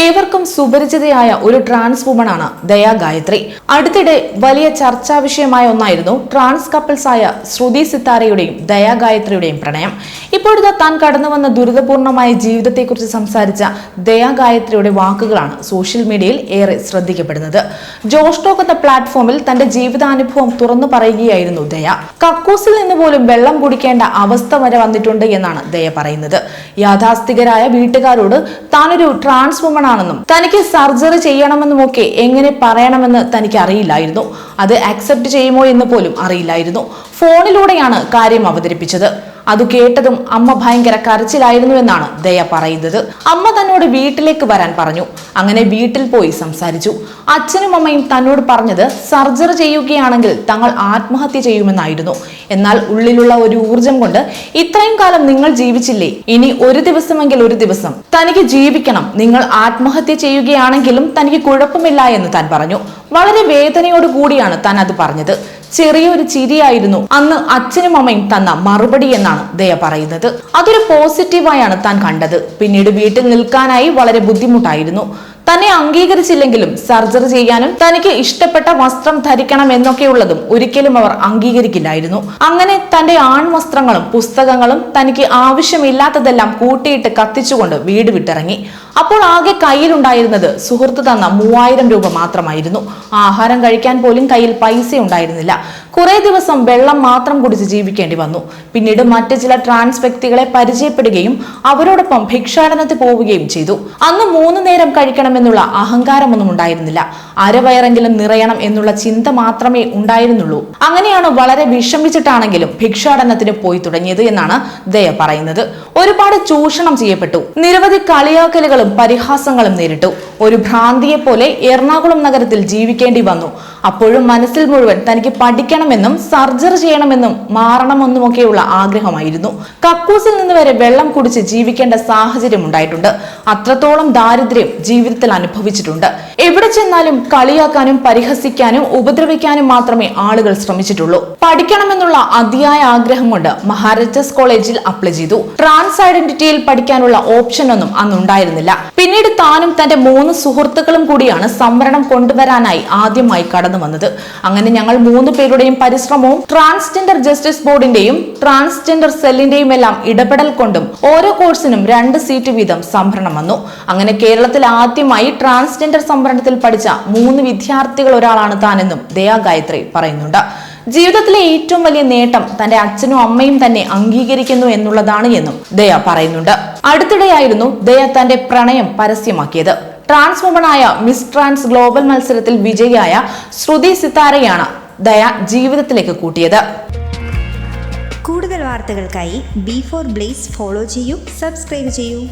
ഏവർക്കും സുപരിചിതയായ ഒരു trans woman ആണ് ദയാ ഗായത്രി. അടുത്തിടെ വലിയ ചർച്ചാ വിഷയമായ ഒന്നായിരുന്നു ട്രാൻസ് കപ്പിൾസ് ആയ ശ്രുതി സിത്താരയുടെയും ദയാ ഗായത്രിയുടെയും പ്രണയം. ഇപ്പോഴത്തെ താൻ കടന്നു വന്ന ദുരിതപൂർണമായ ജീവിതത്തെക്കുറിച്ച് സംസാരിച്ച ദയാ ഗായത്രിയുടെ വാക്കുകളാണ് സോഷ്യൽ മീഡിയയിൽ ഏറെ ശ്രദ്ധിക്കപ്പെടുന്നത്. ജോഷ് ടോക്ക് എന്ന പ്ലാറ്റ്ഫോമിൽ തന്റെ ജീവിതാനുഭവം തുറന്നു പറയുകയായിരുന്നു ദയ. കക്കൂസിൽ നിന്ന് പോലും വെള്ളം കുടിക്കേണ്ട അവസ്ഥ വരെ വന്നിട്ടുണ്ട് എന്നാണ് ദയ പറയുന്നത്. യാഥാസ്ഥികരായ വീട്ടുകാരോട് താനൊരു ട്രാൻസ് വുമൺ ആണെന്നും തനിക്ക് സർജറി ചെയ്യണമെന്നും ഒക്കെ എങ്ങനെ പറയണമെന്ന് തനിക്ക് അറിയില്ലായിരുന്നു അത് അക്സെപ്റ്റ് ചെയ്യുമോ എന്ന് പോലും അറിയില്ലായിരുന്നു. ഫോണിലൂടെയാണ് കാര്യം അവതരിപ്പിച്ചത്. അത് കേട്ടതും അമ്മ ഭയങ്കര കരച്ചിലായിരുന്നു എന്നാണ് ദയ പറയുന്നത്. അമ്മ തന്നോട് വീട്ടിലേക്ക് വരാൻ പറഞ്ഞു. അങ്ങനെ വീട്ടിൽ പോയി സംസാരിച്ചു. അച്ഛനും അമ്മയും തന്നോട് പറഞ്ഞത് സർജറി ചെയ്യുകയാണെങ്കിൽ തങ്ങൾ ആത്മഹത്യ ചെയ്യുമെന്നായിരുന്നു. എന്നാൽ ഉള്ളിലുള്ള ഒരു ഊർജം കൊണ്ട് ഇത്രയും കാലം നിങ്ങൾ ജീവിച്ചില്ലേ? ഇനി ഒരു ദിവസമെങ്കിൽ ഒരു ദിവസം. തനിക്ക് ജീവിക്കണം. നിങ്ങൾ ആത്മഹത്യ ചെയ്യുകയാണെങ്കിലും തനിക്ക് കുഴപ്പമില്ല എന്ന് താൻ പറഞ്ഞു. വളരെ വേദനയോട് കൂടിയാണ് താൻ അത് പറഞ്ഞത്. ചെറിയൊരു ചിരിയായിരുന്നു. അന്ന് അച്ഛനും അമ്മയും തന്ന മറുപടി എന്നാണ് ദയ പറയുന്നത്. അതൊരു പോസിറ്റീവായാണ് താൻ കണ്ടത്. പിന്നീട് വീട്ടിൽ നിൽക്കാനായി വളരെ ബുദ്ധിമുട്ടായിരുന്നു. തന്നെ അംഗീകരിച്ചില്ലെങ്കിലും സർജറി ചെയ്യാനും തനിക്ക് ഇഷ്ടപ്പെട്ട വസ്ത്രം ധരിക്കണം എന്നൊക്കെയുള്ളതും ഒരിക്കലും അവർ അംഗീകരിക്കില്ലായിരുന്നു. അങ്ങനെ തന്റെ ആൺവസ്ത്രങ്ങളും പുസ്തകങ്ങളും തനിക്ക് ആവശ്യമില്ലാത്തതെല്ലാം കൂട്ടിയിട്ട് കത്തിച്ചുകൊണ്ട് വീട് വിട്ടിറങ്ങി. അപ്പോൾ ആകെ കയ്യിലുണ്ടായിരുന്നത് സുഹൃത്ത് തന്ന മൂവായിരം രൂപ മാത്രമായിരുന്നു. ആഹാരം കഴിക്കാൻ പോലും കയ്യിൽ പൈസ ഉണ്ടായിരുന്നില്ല കുറെ ദിവസം വെള്ളം മാത്രം കുടിച്ച് ജീവിക്കേണ്ടി വന്നു. പിന്നീട് മറ്റ് ചില ട്രാൻസ് വ്യക്തികളെ പരിചയപ്പെടുകയും അവരോടൊപ്പം ഭിക്ഷാടനത്തിൽ പോവുകയും ചെയ്തു. അന്ന് മൂന്ന് നേരം കഴിക്കണമെന്നുള്ള അഹങ്കാരമൊന്നും ഉണ്ടായിരുന്നില്ല. അരവയറെങ്കിലും നിറയണം എന്നുള്ള ചിന്ത മാത്രമേ ഉണ്ടായിരുന്നുള്ളൂ. അങ്ങനെയാണ് വളരെ വിഷമിച്ചിട്ടാണെങ്കിലും ഭിക്ഷാടനത്തിന് പോയി തുടങ്ങിയത് എന്നാണ് ദയ പറയുന്നത്. ഒരുപാട് ചൂഷണം ചെയ്യപ്പെട്ടു. നിരവധി കളിയാക്കലുകളും പരിഹാസങ്ങളും നേരിട്ടു. ഒരു ഭ്രാന്തിയെ പോലെ എറണാകുളം നഗരത്തിൽ ജീവിക്കേണ്ടി വന്നു. അപ്പോഴും മനസ്സിൽ മുഴുവൻ തനിക്ക് പഠിക്കണമെന്നും സർജറി ചെയ്യണമെന്നും മാറണമെന്നുമൊക്കെയുള്ള ആഗ്രഹമായിരുന്നു. കക്കൂസിൽ നിന്ന് വരെ വെള്ളം കുടിച്ച് ജീവിക്കേണ്ട സാഹചര്യം ഉണ്ടായിട്ടുണ്ട്. അത്രത്തോളം ദാരിദ്ര്യം ജീവിതത്തിൽ അനുഭവിച്ചിട്ടുണ്ട്. എവിടെ ചെന്നാലും കളിയാക്കാനും പരിഹസിക്കാനും ഉപദ്രവിക്കാനും മാത്രമേ ആളുകൾ ശ്രമിച്ചിട്ടുള്ളൂ. പഠിക്കണമെന്നുള്ള അതിയായ ആഗ്രഹം കൊണ്ട് മഹാരാജാസ് കോളേജിൽ അപ്ലൈ ചെയ്തു. ട്രാൻസ് ഐഡന്റിറ്റിയിൽ പഠിക്കാനുള്ള ഓപ്ഷൻ ഒന്നും അന്നുണ്ടായിരുന്നില്ല. പിന്നീട് താനും തന്റെ മൂന്ന് സുഹൃത്തുക്കളും കൂടിയാണ് സംവരണം കൊണ്ടുവരാനായി ആദ്യമായി കടന്നു വന്നത്. അങ്ങനെ ഞങ്ങൾ മൂന്ന് പേരുടെയും പരിശ്രമവും ട്രാൻസ്ജെൻഡർ ജസ്റ്റിസ് ബോർഡിന്റെയും ട്രാൻസ്ജെൻഡർ സെല്ലിന്റെയും എല്ലാം ഇടപെടൽ കൊണ്ടും ഓരോ കോഴ്സിനും രണ്ട് സീറ്റ് വീതം സംവരണം വന്നു. അങ്ങനെ കേരളത്തിൽ ആദ്യമായി ട്രാൻസ്ജെൻഡർ സംവരണത്തിൽ പഠിച്ച മൂന്ന് വിദ്യാർത്ഥികൾ ഒരാളാണ് താനെന്നും ദയാ ഗായത്രി പറയുന്നുണ്ട്. ജീവിതത്തിലെ ഏറ്റവും വലിയ നേട്ടം തന്റെ അച്ഛനും അമ്മയും തന്നെ അംഗീകരിക്കുന്നു എന്നുള്ളതാണ് എന്നും ദയ പറയുന്നുണ്ട്. അടുത്തിടെയായിരുന്നു ദയ തന്റെ പ്രണയം പരസ്യമാക്കിയത്. ട്രാൻസ് വുമണായ മിസ് ട്രാൻസ് ഗ്ലോബൽ മത്സരത്തിൽ വിജയിയായ ശ്രുതി സിത്താരയാണ് ദയ ജീവിതത്തിലേക്ക് കൂട്ടിയത്. കൂടുതൽ വാർത്തകൾക്കായി ബി ഫോർ ബ്ലേസ് ഫോളോ ചെയ്യൂ സബ്സ്ക്രൈബ് ചെയ്യൂ.